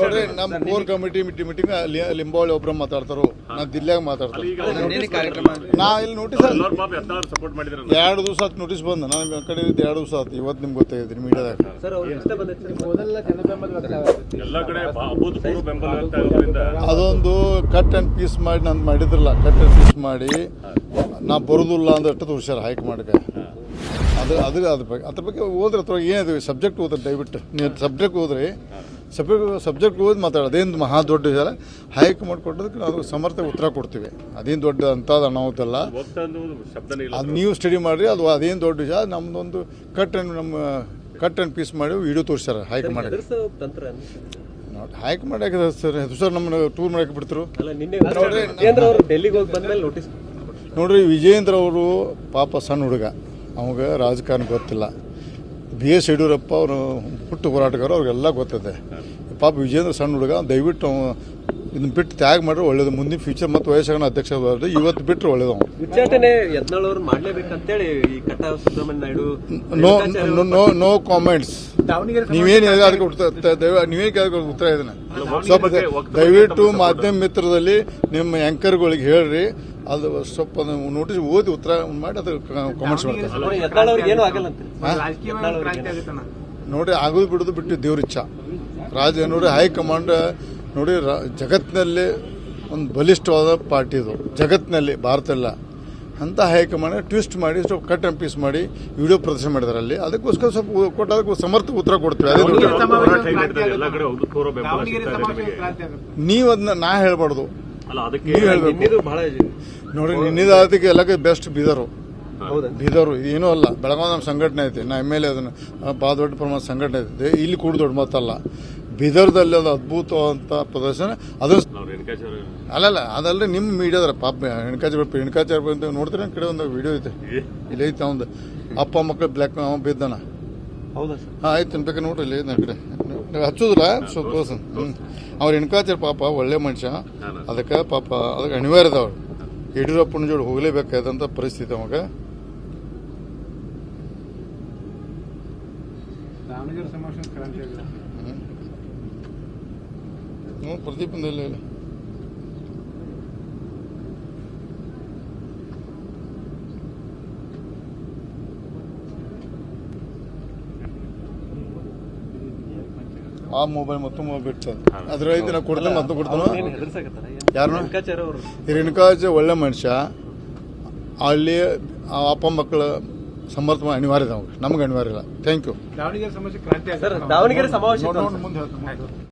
ನೋಡ್ರಿ ನಮ್ಮ core committee meeting meeting Limbavali ಒಬ್ರು ಮಾತಾಡ್ತಾರೋ. ನಾ ದಿಲ್ಲಾಗ ಮಾತಾಡ್ತಾರೆ ನಾ ಇಲ್ಲಿ ನೋಟಿಸ್ ಎರಡು ದಿವಸ ಆತು ನೋಟಿಸ್ ಬಂದ. ನಾನು ಕಡೆ ಎರಡು ದಿವಸ ಆತು. ಇವತ್ತು ನಿಮ್ಗೆ ಗೊತ್ತಾಗಿದ್ರಿ ಮೀಡಿಯಾದಾಗ. ಅದೊಂದು ಕಟ್ ಅಂಡ್ ಪೀಸ್ ಮಾಡಿ ನಾನು ಮಾಡಿದ್ರಲ್ಲ. ಕಟ್ ಅಂಡ್ ಪೀಸ್ ಮಾಡಿ ನಾ ಬರೋದಿಲ್ಲ ಅಂದಷ್ಟು ಹುಷಾರು ಹೈಕ್ ಮಾಡಕ್ಕೆ ಅದು ಅದು ಅದ್ರ ಬಗ್ಗೆ ಅದ್ರ ಬಗ್ಗೆ ಓದ್ರೆ ಅಥವಾ ಏನಿದೆ ಸಬ್ಜೆಕ್ಟ್ ಓದ್ರಿ ದಯವಿಟ್ಟು. ನೀವು ಸಬ್ಜೆಕ್ಟ್ ಓದ್ರಿ ಸಬ್ಜೆಕ್ಟ್ ಸಬ್ಜೆಕ್ಟ್ ಓದಿ ಮಾತಾಡೋದು. ಅದೇನು ಮಹಾ ದೊಡ್ಡ ವಿಚಾರ. ಹೈಕ್ ಮಾಡಿಕೊಟ್ಟದಕ್ಕೆ ನಾವು ಸಮರ್ಥ ಉತ್ತರ ಕೊಡ್ತೀವಿ. ಅದೇನು ದೊಡ್ಡ ಅಂಥದ್ದು ಅನಾಹುತಲ್ಲ ಅದು ನೀವು ಸ್ಟಡಿ ಮಾಡಿರಿ ಅದು ಅದೇನು ದೊಡ್ಡ ವಿಚಾರ. ನಮ್ಮದೊಂದು ಕಟ್ ಆ್ಯಂಡ್ ನಮ್ಮ ಕಟ್ ಆ್ಯಂಡ್ ಪೀಸ್ ಮಾಡಿ ವಿಡಿಯೋ ತೋರಿಸ್ಯಾರ ಹೈಕ್ ಮಾಡಿ ನೋಡಿ ಹೈಕ್ ಮಾಡಕ್ಕೆ ಸರ್ ಸರ್ ನಮ್ಮನ್ನ ಟೂರ್ ಮಾಡಕ್ಕೆ ಬಿಡ್ತರು? ನೋಡ್ರಿ ವಿಜೇಂದ್ರ ಅವರು ಪಾಪ ಸಣ್ಣ ಹುಡುಗ. ಅವಾಗ ರಾಜಕಾರಣ ಗೊತ್ತಿಲ್ಲ. ಬಿ ಎಸ್ ಯಡಿಯೂರಪ್ಪ ಅವರು ಹುಟ್ಟು ಹೋರಾಟಗಾರ ಅವ್ರಿಗೆಲ್ಲ ಗೊತ್ತದೆ. ಪಾಪ ವಿಜೇಂದ್ರ ಸಣ್ಣ ಹುಡುಗ ದಯವಿಟ್ಟು ಇದನ್ನ ಬಿಟ್ಟು ತ್ಯಾಗ ಮಾಡಿದ್ರೆ ಒಳ್ಳೇದು. ಮುಂದಿನ ಫ್ಯೂಚರ್ ಮತ್ತು ವಯಸ್ಸಾಗ ಅಧ್ಯಕ್ಷ ಇವತ್ತು ಬಿಟ್ಟರೆ ಒಳ್ಳೇದು ಅವ್ನು ಉಚ್ಚಾಟನೆ ಯತ್ನಾಳ್ ಅವ್ರು ಮಾಡ್ಲೇಬೇಕಂತೇಳಿ ಈ Katta Subrahmanya Naidu no no- no no comments ನೀವೇನು ಅದಕ್ಕೆ ಕೇಳಿದ್ರೆ ಉತ್ತರ ಇದನ್ನ ಸ್ವಲ್ಪ ದಯವಿಟ್ಟು ಮಾಧ್ಯಮ ಮಿತ್ರದಲ್ಲಿ ನಿಮ್ಮ ಆ್ಯಂಕರ್ಗಳಿಗೆ ಹೇಳ್ರಿ. ಅದು ಸ್ವಲ್ಪ ನೋಟಿಸ್ ಓದಿ ಉತ್ತರ ಮಾಡಿ ಅದು ಕಾಮೆಂಟ್ಸ್ ಮಾಡ್ತಾರೆ. ನೋಡಿ ಆಗೋದು ಬಿಡೋದು ಬಿಟ್ಟು ದೇವ್ರ ಇಚ್ಛ. ರಾಜ ನೋಡಿ ಹೈಕಮಾಂಡ್ ನೋಡಿ ರಾ- ಜಗತ್ತಿನಲ್ಲಿ ಒಂದು ಬಲಿಷ್ಠವಾದ ಪಾರ್ಟಿ ಇದು. ಜಗತ್ತಿನಲ್ಲಿ ಭಾರತ ಎಲ್ಲ. ಅಂತ ಹೈಕಮಾಂಡ್ ಟ್ವಿಸ್ಟ್ ಮಾಡಿ ಸ್ವಲ್ಪ ಕಟ್ ಆ್ಯಂಡ್ ಪೀಸ್ ಮಾಡಿ ವಿಡಿಯೋ ಪ್ರದರ್ಶನ ಮಾಡಿದಾರೆ ಅಲ್ಲಿ. ಅದಕ್ಕೋಸ್ಕರ ಸ್ವಲ್ಪ ಕೊಟ್ಟು ಅದಕ್ಕೆ ಸಮರ್ಥ ಉತ್ತರ ಕೊಡ್ತೀವಿ. ಅದೇ ನೀವು ಅದನ್ನ ನಾ ಹೇಳ್ಬಾರ್ದು. ನೀವು ನಿನ್ನೆ ನೋಡಿ ನಿನ್ನಿದ ಅದಕ್ಕೆ ಎಲ್ಲಕ್ಕೆ ಬೆಸ್ಟ್ ಬೀದರು. ಹೌದು? ಬೀದರು ಏನೂ ಅಲ್ಲ. ಬೆಳಗಾವಿ ನಮ್ಮ ಸಂಘಟನೆ ಐತಿ. ನಾ ಎಂ ಎಲ್ ಎ ಅದನ್ನು ಭಾಳ ದೊಡ್ಡ ಪ್ರಮಾಣದ ಸಂಘಟನೆ ಐತಿ. ಇಲ್ಲಿ ಕೂಡ ದೊಡ್ಡ ಮಾತಲ್ಲ. ಬೀದರ್ದಲ್ಲಿ ಅದು ಅದ್ಭುತವಾದಂಥ ಪ್ರದರ್ಶನ. ಅದು ಅಲ್ಲಲ್ಲ ಅದಲ್ಲದೆ ನಿಮ್ಮ ಮೀಡಿಯಾದ್ರ ಪಾಪ ಹೆಣ್ಕಾಚಾರ ಹೆಣ್ಕಾಚಾರ ಬಂದು ನೋಡ್ತೀರ? ಕಡೆ ಒಂದು ವಿಡಿಯೋ ಐತೆ. ಇಲ್ಲಿ ಐತೆ ಅವಂದು. ಅಪ್ಪ ಮಕ್ಕಳು ಬ್ಲ್ಯಾಕ್ ಬಿದ್ದಾನ. ಹೌದಾ ಹಾಂ ಆಯ್ತು ತಿನ್ಬೇಕು ನೋಡ್ರಿ ಇಲ್ಲಿ ಐತೆ ಕಡೆ. ನೀವು ಹಚ್ಚುದ್ರ ಸ್ವಲ್ಪ ತೋರ್ಸ ಹ್ಞೂ ಅವ್ರ ಹೆಣ್ಕಾಚಾರ ಪಾಪ ಒಳ್ಳೆ ಮನುಷ್ಯ. ಅದಕ್ಕೆ ಪಾಪ ಅದಕ್ಕೆ ಅನಿವಾರ್ಯ ಅದಾವ ಯಡಿಯೂರಪ್ಪನ ಜೋಡಿ ಹೋಗಲೇಬೇಕಾದಂಥ ಪರಿಸ್ಥಿತಿ ಅವಾಗ. ಹ್ಞೂ ಪ್ರದೀಪ್ ಇಲ್ಲ ಇಲ್ಲ ಆ ಮೊಬೈಲ್ ಮತ್ತು ಮೊಬೈಲ್ ಬಿಟ್ಟು ಅದ್ರ ನಾ ಕೊಡ್ತೇನೆ ಮತ್ತು ಕೊಡ್ತಾನೆ ಯಾರು ಹಿರಣ್ಕಾಜ್ ಒಳ್ಳೆ ಮನುಷ್ಯ. ಅಲ್ಲಿ ಆ ಅಪ್ಪ ಮಕ್ಕಳು ಸಮರ್ಥ ಅನಿವಾರ್ಯ ನಮಗೆ ನಮ್ಗೆ ಅನಿವಾರ್ಯ ಇಲ್ಲ. ಥ್ಯಾಂಕ್ ಯು ದಾವಣಗೆರೆ ಸಮಸ್ಯೆ ಕ್ರಾಂತಿ ದಾವಣಗೆರೆ ಸಮಾವೇಶ